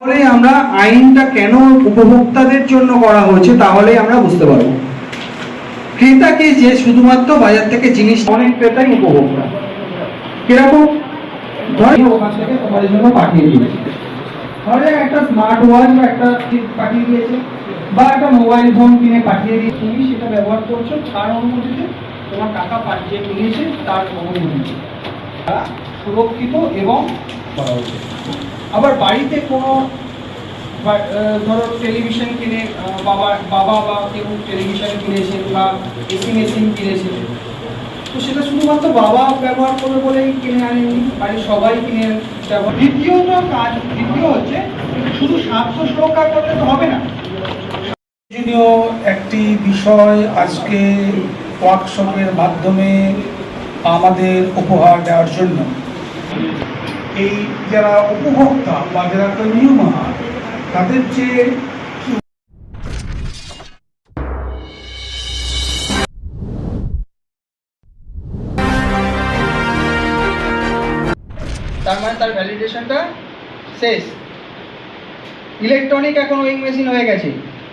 তাহলে আমরা আইনটা কেন উপভোক্তাদের জন্য করা হয়েছে তাহলে আমরা বুঝতে পারব। ক্রেতাকে যে শুধুমাত্র বাজার থেকে জিনিস অনেক ক্রেতাই উপভোক্তা। কীরকম? জন্য পাঠিয়ে দিয়েছে। ধরে একটা স্মার্ট ওয়াচ একটা পাঠিয়ে দিয়েছে, বা একটা মোবাইল ফোন কিনে পাঠিয়ে দিয়ে তুমি সেটা ব্যবহার করছ তোমার টাকা পাঠিয়ে তারা সুরক্ষিত এবং করা উচিত। আবার বাড়িতে কোনো ধরো টেলিভিশন কিনে বাবা বাবা বা কেউ টেলিভিশন কিনেছে বা এসি মেশিন কিনেছে। তো সেটা শুধুমাত্র বাবা ব্যবহার করবে বলেই কিনে আনেনি বাড়ির সবাই কিনে ব্যবহার দ্বিতীয়ত কাজ, দ্বিতীয় হচ্ছে শুধু স্বাস্থ্য সুরক্ষা করলে তো হবে না। প্রয়োজনীয় একটি বিষয় আজকে ওয়ার্কশপের মাধ্যমে আমাদের উপহার দেওয়ার জন্য। এই যারা উপভোক্তা বা যারা কনজিউমার, তাদের যে তার মানে তার ভ্যালিডেশনটা শেষ। ইলেকট্রনিক এখন ওয়িং মেশিন হয়ে গেছে।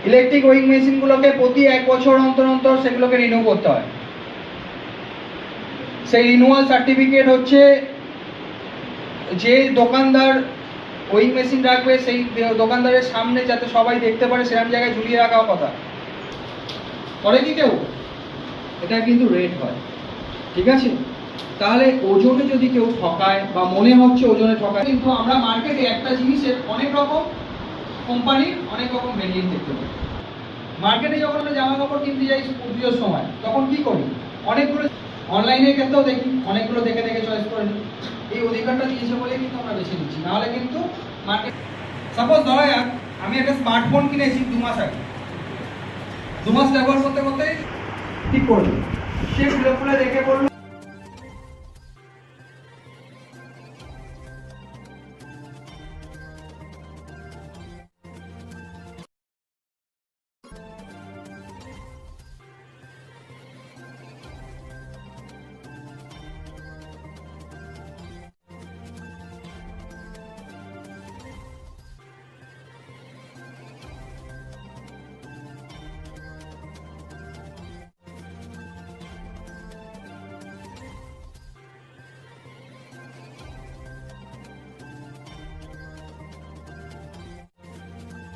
ইলেকট্রিক ওয়িং মেশিনগুলোকে প্রতি এক বছর অন্তর অন্তর সেগুলোকে রিনিউ করতে হয়। সেই রিনিউয়াল সার্টিফিকেট হচ্ছে যে দোকানদার ওই মেশিন রাখবে, সেই দোকানদারের সামনে যাতে সবাই দেখতে পারে, সেরকম জায়গায় ঝুলিয়ে রাখা কথা। করে কি কেউ? এটা কিন্তু রেট হয়। ঠিক আছে? তাহলে ওজনে যদি কেউ ঠকায়, বা মনে হচ্ছে ওজনে ঠকায়, কিন্তু আমরা মার্কেটে একটা জিনিসের অনেক রকম কোম্পানির অনেক রকম ভেরিয়েন্ট দেখতে পাই। মার্কেটে যখন আমরা জামা কাপড় কিনতে যাই পুজোর সময়, তখন কি করি? অনেকগুলো অনলাইনের ক্ষেত্রেও দেখি অনেকগুলো দেখে দেখে চয়েস করে নিই। এই অধিকারটা দিয়েছে বলে কিন্তু আমরা বেছে নিচ্ছি। নাহলে কিন্তু মার্কেট সাপোজ ধরা যাক আমি একটা স্মার্টফোন কিনেছি দু মাস আগে। দু মাস ব্যবহার করতে করতে ঠিক করল? সে খুলে খুলে দেখে বলল